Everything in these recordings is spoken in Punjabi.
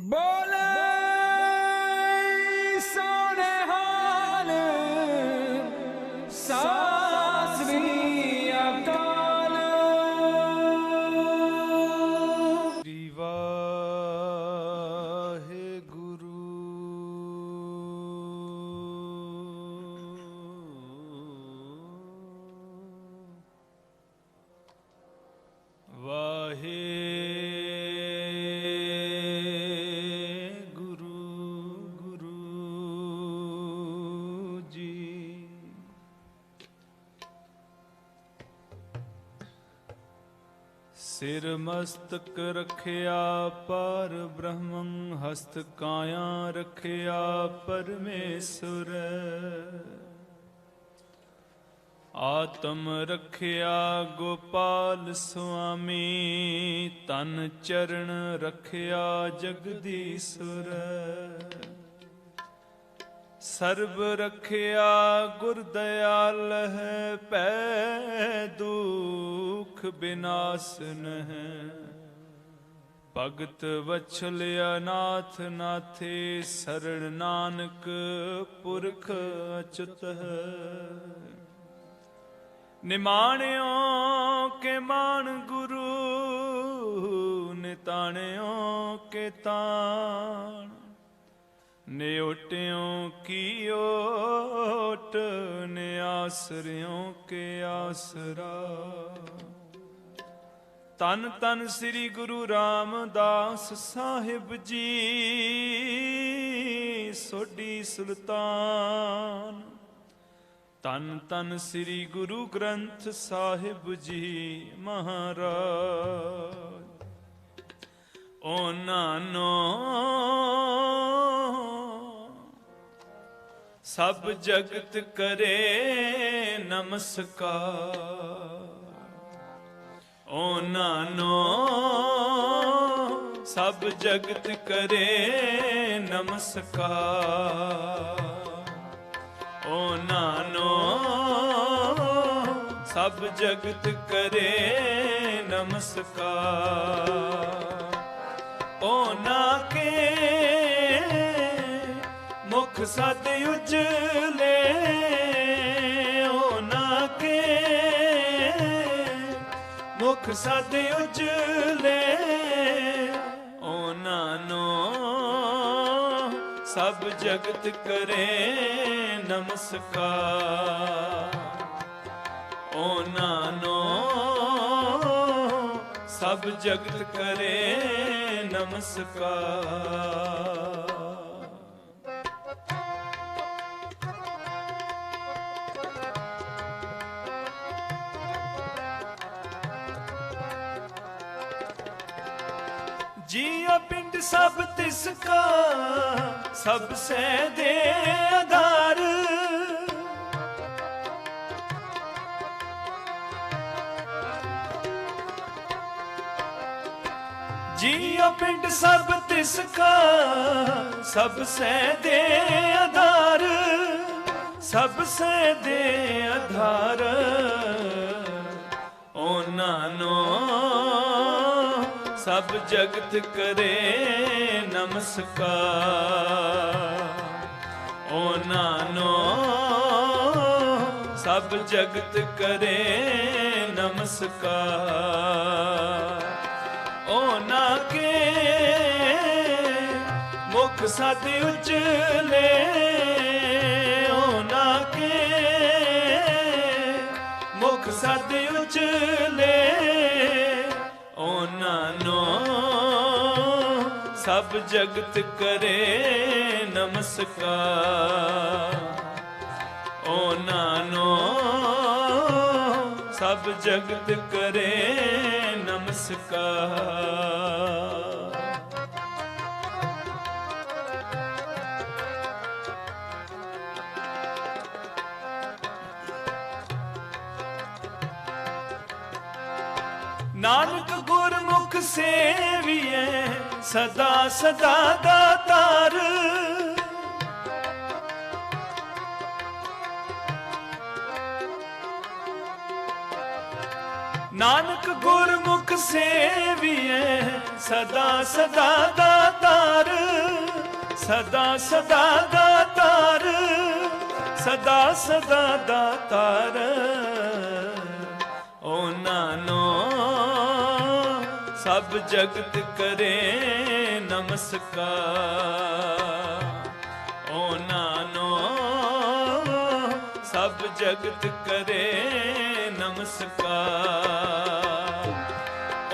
ਬੋਲੇ ਸਿਰ ਮਸਤਕ ਰਖਿਆ, ਪਰ ਬ੍ਰਹਮੰ ਹਸਤ ਕਾਇਆ ਰਖਿਆ ਪਰਮੇਸ਼ਰ। ਆਤਮ ਰਖਿਆ ਗੋਪਾਲ ਸੁਆਮੀ, ਤਨ ਚਰਨ ਰਖਿਆ ਜਗਦੀਸ਼ਰ। ਸਰਬ ਰਖਿਆ ਗੁਰ ਦਿਆਲ ਹੈ ਪੈ ਦੁਖ ਬਿਨਾਸਨ ਹੈ ਭਗਤ ਵਛਲ ਅਨਾਥ ਨਾਥੇ, ਸਰਣ ਨਾਨਕ ਪੁਰਖ ਅਚੁਤ ਹੈ। ਨਿਮਾਣਿਓ ਕੇ ਮਾਨ ਗੁਰੂ, ਨਿਤਾਣਿਓ ਕੇ ਤਾਣ। ਨਿਉਟਿਓ ਕੀ ਓਟ, ਨਿਆਸਰਿਓ ਕੇ ਆਸਰਾ। ਤਨ ਤਨ ਸ੍ਰੀ ਗੁਰੂ ਰਾਮਦਾਸ ਸਾਹਿਬ ਜੀ, ਸੋਢੀ ਸੁਲਤਾਨ। ਤਨ ਤਨ ਸ੍ਰੀ ਗੁਰੂ ਗ੍ਰੰਥ ਸਾਹਿਬ ਜੀ ਮਹਾਰਾਜ, ਉਹਨਾਂ ਨੂੰ ਸਭ ਜਗਤ ਕਰੇ ਨਮਸਕਾਰ। ਉਹਨਾਂ ਨੂੰ ਸਭ ਜਗਤ ਕਰੇ ਨਮਸਕਾਰ। ਉਹਨਾਂ ਨੂੰ ਸਭ ਜਗਤ ਕਰੇ ਨਮਸਕਾਰ। ਉਹਨਾਂ ਕੇ ਮੁਖ ਸਤ ਉਜਲੇ ਮੁਖ ਸਤ ਉਜਲੇ ਉਹਨਾਂ ਨੂੰ ਸਭ ਜਗਤ ਕਰੇ ਨਮਸਕਾਰ। ਉਹਨਾਂ ਨੂੰ ਸਭ ਜਗਤ ਕਰੇ ਨਮਸਕਾਰ। ਜੀਉ ਪਿੰਡ ਸਭ ਤਿਸ ਕਾ, ਸਭ ਸੇ ਦੇ ਆਧਾਰ। ਜੀਉ ਪਿੰਡ ਸਭ ਤਿਸ ਕਾ, ਸਭ ਸੇ ਦੇ ਆਧਾਰ। ਸਭ ਜਗਤ ਕਰੇ ਨਮਸਕਾਰ। ਓ ਨਾਨੋ, ਸਭ ਜਗਤ ਕਰੇ ਨਮਸਕਾਰ। ਉਹਨਾਂ ਕੇ ਮੁਖ ਸਤ ਉਜਲੇ। ਉਹਨਾਂ ਕੇ ਮੁਖ ਸਤ ਉਜਲੇ। ਉਹਨਾਂ ਨੂੰ ਸਭ ਜਗਤ ਕਰੇ ਨਮਸਕਾਰ। ਓ ਨਾਨੋ ਸਭ ਜਗਤ ਕਰੇ ਨਮਸਕਾਰ। ਨਾਨਕ ਗੁਰਮੁਖ ਸੇਵੀਐ ਸਦਾ ਸਦਾ ਤਾਰ। ਨਾਨਕ ਗੁਰਮੁਖ ਸੇਵੀਐ, ਸਦਾ ਸਦਾ ਤਾਰ। ਸਦਾ ਸਦਾ ਦਾ ਤਾਰ, ਸਦਾ ਸਦਾ ਦਾ ਤਾਰ। ਸਭ ਜਗਤ ਕਰੇ ਨਮਸਕਾਰ। ਓ ਨਾਨੋ, ਸਭ ਜਗਤ ਕਰੇ ਨਮਸਕਾਰ।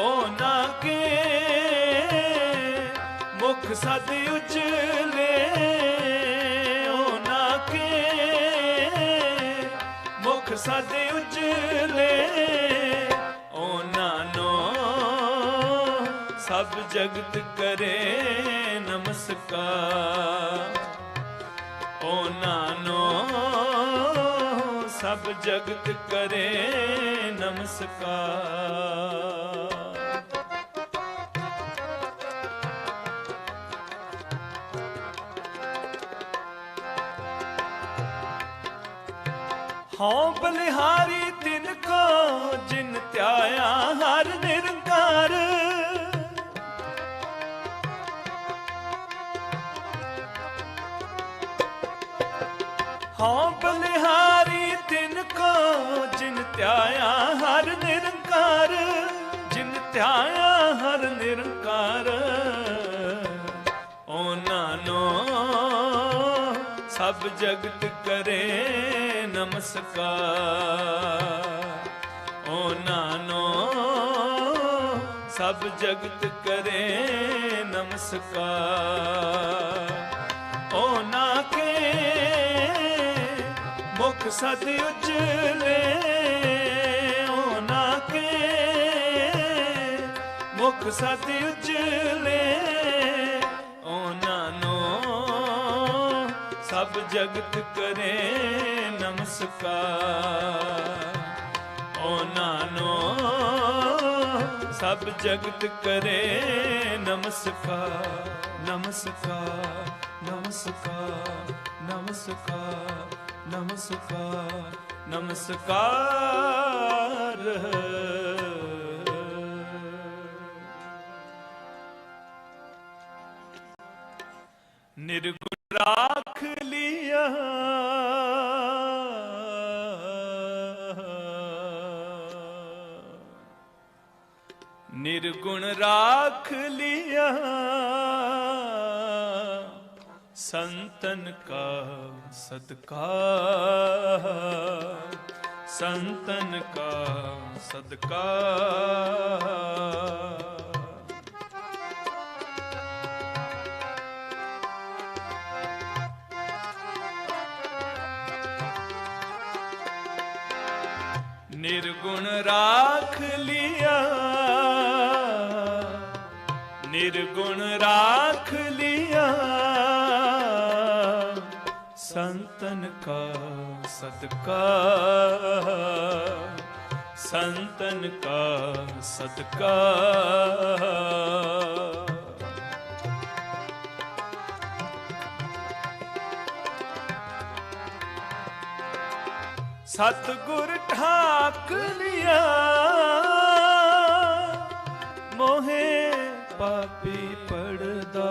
ਓ ਨਾ ਕੇ ਮੁਖ ਸਦ ਉਜਲੇ ਉਹਨਾਂ ਕੇ ਮੁਖ ਸਦ ਸਭ ਜਗਤ ਕਰੇ ਨਮਸਕਾਰ। ਉਹਨਾਂ ਨੂੰ ਸਭ ਜਗਤ ਕਰੇ ਨਮਸਕਾਰ। ਹਉ ਬਲਿਹਾਰੀ ਤਿਨ ਕੋ ਜਿਨ ਧਿਆਇਆ ਹਰ ਹਉ ਬਲਿਹਾਰੀ ਤਿਨ ਕੋ, ਜਿਨ ਧਿਆਇਆ ਹਰ ਨਿਰੰਕਾਰ, ਜਿਨ ਧਿਆਇਆ ਹਰ ਨਿਰੰਕਾਰ। ਉਹਨਾਂ ਨੂੰ ਸਭ ਜਗਤ ਕਰੇ ਨਮਸਕਾਰ। ਉਹਨਾਂ ਨੂੰ ਸਭ ਜਗਤ ਕਰੇ ਨਮਸਕਾਰ। ਮੁਖ ਸਦ ਉਜਲੇ ਉਹਨਾਂ ਕੇ। ਮੁਖ ਸਦ ਉਜਲੇ ਉਹਨਾਂ ਨੂੰ ਸਭ ਜਗਤ ਕਰੇ ਨਮਸਕਾਰ। ਉਹਨਾਂ ਨੂੰ ਸਭ ਜਗਤ ਕਰੇ ਨਮਸਕਾਰ। ਨਮਸਕਾਰ ਨਮਸਕਾਰ ਨਮਸਕਾਰ। ਨਮਸਕਾਰ ਨਮਸਕਾਰ। ਸੰਤਨ ਕਾ ਸਦਕਾ ਸੰਤਨ ਕਾ ਸਦਕਾ। ਨਿਰਗੁਣ ਰਾਖ ਲਿਆ ਸਦਕਾ ਸੰਤਨ ਕਾ ਸਦਕਾ। ਸਤਗੁਰ ਠਾਕ ਲਿਆ ਮੋਹੇ ਪਾਪੀ ਪੜਦਾ।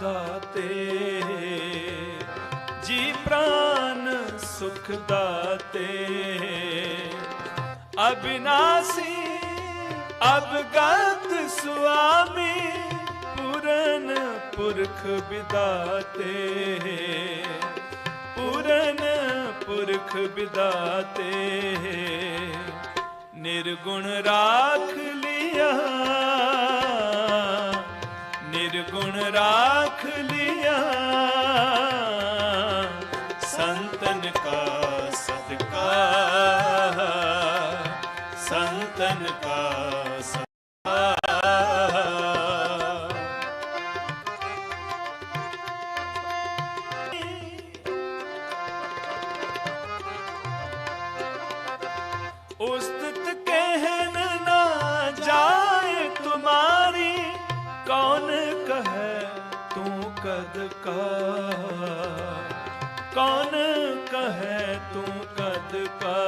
ਦਾਤੇ ਜੀ ਪ੍ਰਾਨ ਸੁਖ ਦਾਤੇ। ਅਬਿਨਾਸੀ ਅਬਗਤ ਸੁਆਮੀ ਪੂਰਨ ਪੁਰਖ ਵਿਦਾਤੇ। ਰਾਖ ਵਿਦਾਤੇ। ਨਿਰਗੁਣ ਰਾਖ ਲਿਆ। ਨਿਰਗੁਣ ਤੂੰ ਕਦ ਕਾ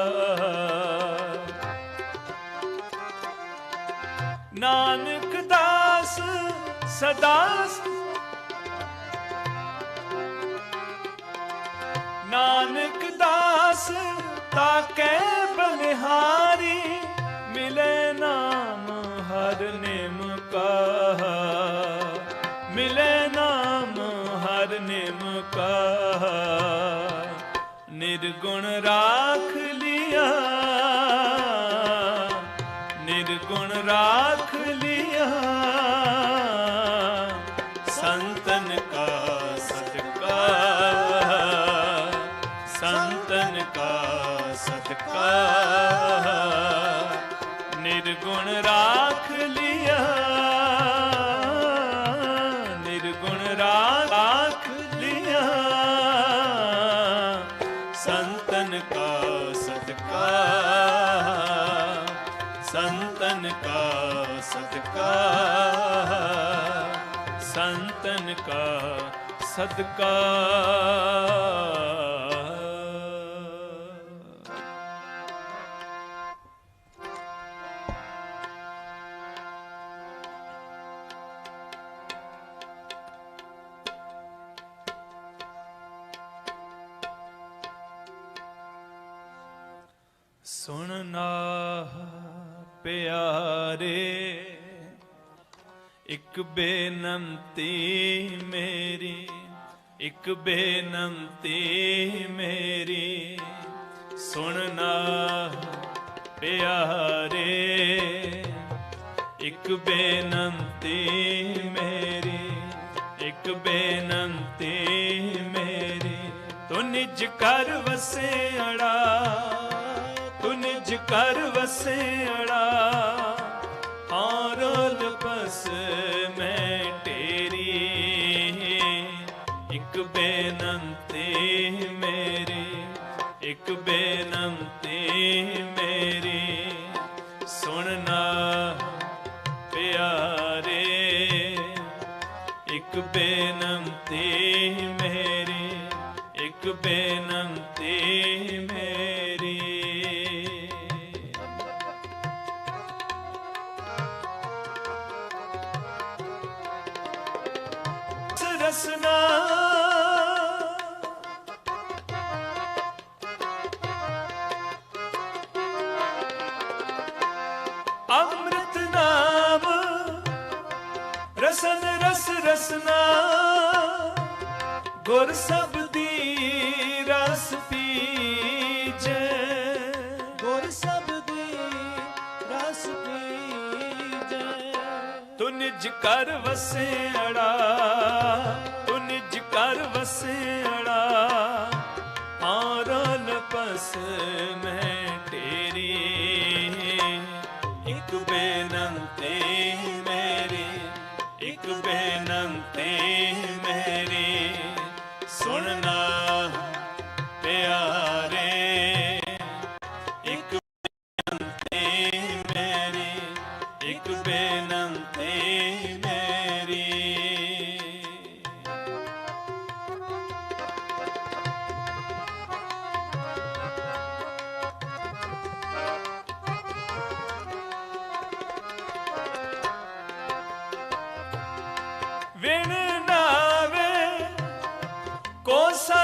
ਨਾਨਕ ਦਾਸ ਸਦਾ ਕੈ ਦਾਸ ਬਲਿਹਾਰੀ। ਨਿਰਗੁਣ ਰਾਖ ਲਿਆ। ਨਿਰਗੁਣ ਰਾਖ ਲਿਆ। ਸੰਤਨ ਕਾ ਸਦਕਾ। ਸੰਤਨ ਕਾ ਸਦਕਾ। ਨਿਰਗੁਣ ਰਾਖ ਸੰਤਨ ਕਾ ਸਦਕਾ। ਇੱਕ ਬੇਨੰਤੀ ਮੇਰੀ, ਇੱਕ ਬੇਨੰਤੀ ਮੇਰੀ। ਸੁਣਨਾ ਪਿਆਰੇ, ਇੱਕ ਬੇਨੰਤੀ ਮੇਰੀ, ਇੱਕ ਬੇਨੰਤੀ ਮੇਰੀ। ਤੂੰ ਨਿਜ ਕਰ ਵਸਿਆੜਾ ਤੂੰ ਨਿਜ ਕਰ ਵਸਿਆੜਾ ਹਾਰਲ ਪਸ ਇੱਕ ਬੇਨੰਤੀ ਮੇਰੀ ਸੁਣਨਾ ਪਿਆਰੇ ਇੱਕ ਬੇਨੰਤੀ ਮੇਰੀ ਇੱਕ ਬੇਨੰਤੀ ਅੰਮ੍ਰਿਤ ਨਾਮ ਰਸਨ ਰਸ ਰਸਨਾ ਗੁਰ ਸਬਦੀ ਰਸ ਪੀਜੈ। ਗੁਰ ਸਬਦੀ ਰਸ ਪੀਜੈ। ਤੂੰ ਨਿਜ ਕਰ ਵਸਿਆੜਾ ਇੱਕ ਬੇਨੰਤੀ ਮੇਰੀ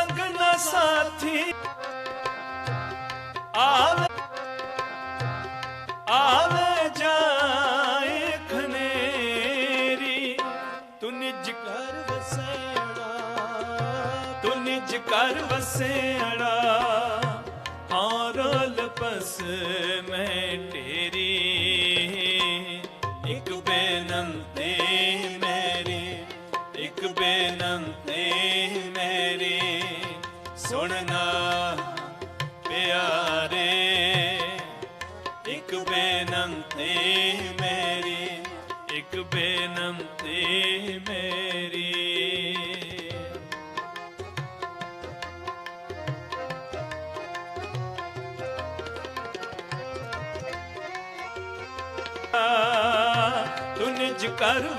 ਸੰਗ ਨ ਸਾਥੀ। ਆਵੇ ਆਵੇ ਜਾਏ ਖਨੇਰੀ। ਤੂੰ ਨਿਜ ਕਰ ਵਸੇੜਾ, ਤੂੰ ਨਿਜ ਕਰ ਵਸਿਆੜਾ ਪਸ ਮੈਂ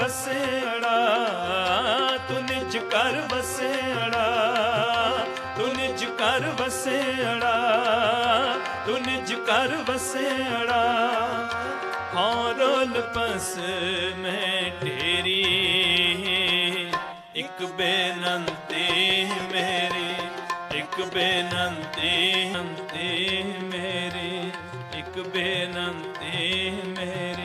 ਕਰ ਵਸੇੜਾ, ਤੂੰ ਨਿਜ ਕਰ ਵਸੇੜਾ, ਤੂੰ ਨਿਜ ਕਰ ਵਸੇੜਾ, ਤੂੰ ਨਿਜ ਕਰ ਵਸੇੜਾ। ਹਾਂ ਰੋਲ ਪਸ ਮੈਂ ਤੇਰੀ ਇੱਕ ਬੇਨੰਤੀ ਮੇਰੀ, ਇੱਕ ਬੇਨੰਤੀ ਹੰਤੀ ਮੇਰੀ, ਇੱਕ ਬੇਨੰਤੀ ਮੇਰੀ।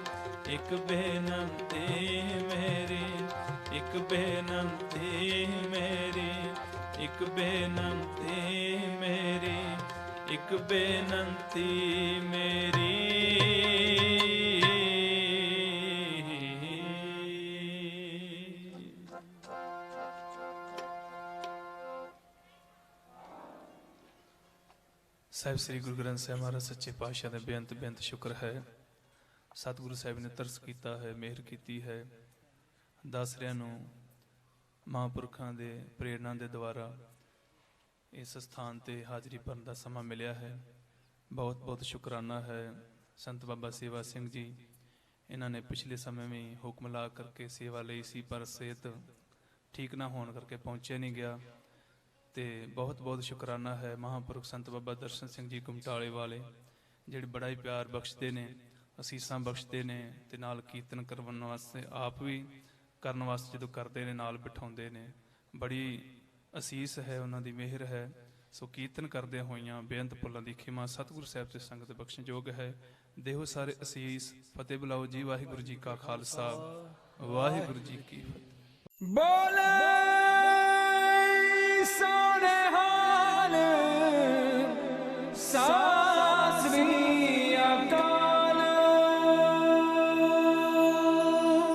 ਇੱਕ ਬੇਨੰਤੀ ਮੇਰੀ, ਇੱਕ ਬੇਨੰਤੀ ਮੇਰੀ, ਇੱਕ ਬੇਨੰਤੀ ਮੇਰੀ, ਇੱਕ ਬੇਨੰਤੀ ਮੇਰੀ। ਸਾਹਿਬ, ਸ੍ਰੀ ਗੁਰੂ ਗ੍ਰੰਥ ਸਾਹਿਬ ਮਹਾਰਾਜ, ਸੱਚੇ ਪਾਤਸ਼ਾਹ ਦਾ ਬੇਅੰਤ ਬੇਅੰਤ ਸ਼ੁਕਰ ਹੈ। ਸਤਿਗੁਰੂ ਸਾਹਿਬ ਨੇ ਤਰਸ ਕੀਤਾ ਹੈ, ਮਿਹਰ ਕੀਤੀ ਹੈ। ਦਾਸਰਿਆਂ ਨੂੰ, ਮਹਾਂਪੁਰਖਾਂ ਦੇ ਪ੍ਰੇਰਣਾ ਦੇ ਦੁਆਰਾ ਇਸ ਸਥਾਨ ਤੇ ਹਾਜ਼ਰੀ ਭਰਨ ਦਾ ਸਮਾਂ ਮਿਲਿਆ ਹੈ। ਬਹੁਤ ਬਹੁਤ ਸ਼ੁਕਰਾਨਾ ਹੈ ਸੰਤ ਬਾਬਾ ਸੇਵਾ ਸਿੰਘ ਜੀ। ਇਹਨਾਂ ਨੇ ਪਿਛਲੇ ਸਮੇਂ ਵਿੱਚ ਹੁਕਮ ਲਾ ਕਰਕੇ ਸੇਵਾ ਲਈ ਸੀ, ਪਰ ਸਿਹਤ ਠੀਕ ਨਾ ਹੋਣ ਕਰਕੇ ਪਹੁੰਚਿਆ ਨਹੀਂ ਗਿਆ। ਤੇ ਬਹੁਤ ਬਹੁਤ ਸ਼ੁਕਰਾਨਾ ਹੈ ਮਹਾਂਪੁਰਖ ਸੰਤ ਬਾਬਾ ਦਰਸ਼ਨ ਸਿੰਘ ਜੀ ਗੁਮਟਾਲੇ ਵਾਲੇ, ਜਿਹੜੇ ਬੜਾ ਹੀ ਪਿਆਰ ਬਖਸ਼ਦੇ ਨੇ। ਅਸੀਸਾਂ ਬਖਸ਼ਦੇ ਨੇ ਤੇ ਨਾਲ ਕੀਰਤਨ ਕਰਵਨ ਵਾਸਤੇ ਆਪ ਵੀ ਕਰਨ ਵਾਸਤੇ ਜਦੋਂ ਕਰਦੇ ਨੇ, ਨਾਲ ਬਿਠਾਉਂਦੇ ਨੇ। ਬੜੀ ਅਸੀਸ ਹੈ ਉਹਨਾਂ ਦੀ, ਮਿਹਰ ਹੈ। ਸੋ ਕੀਰਤਨ ਕਰਦੇ ਹੋਈਆਂ ਬੇਅੰਤ ਪੁੱਲਾਂ ਦੀ ਖਿਮਾ ਸਤਿਗੁਰ ਸਾਹਿਬ ਤੇ ਸੰਗਤ ਬਖਸ਼ਣ ਯੋਗ ਹੈ। ਦੇਹੋ ਸਾਰੇ ਅਸੀਸ। ਫਤਿਹ ਬੁਲਾਓ ਜੀ, ਵਾਹਿਗੁਰੂ ਜੀ ਕਾ ਖਾਲਸਾ। ਵਾਹਿਗੁਰੂ ਜੀ ਕੀ ਫਤਿਹ। ਬੋਲੇ ਸੋਨੇ ਹਾਲ ਸਾ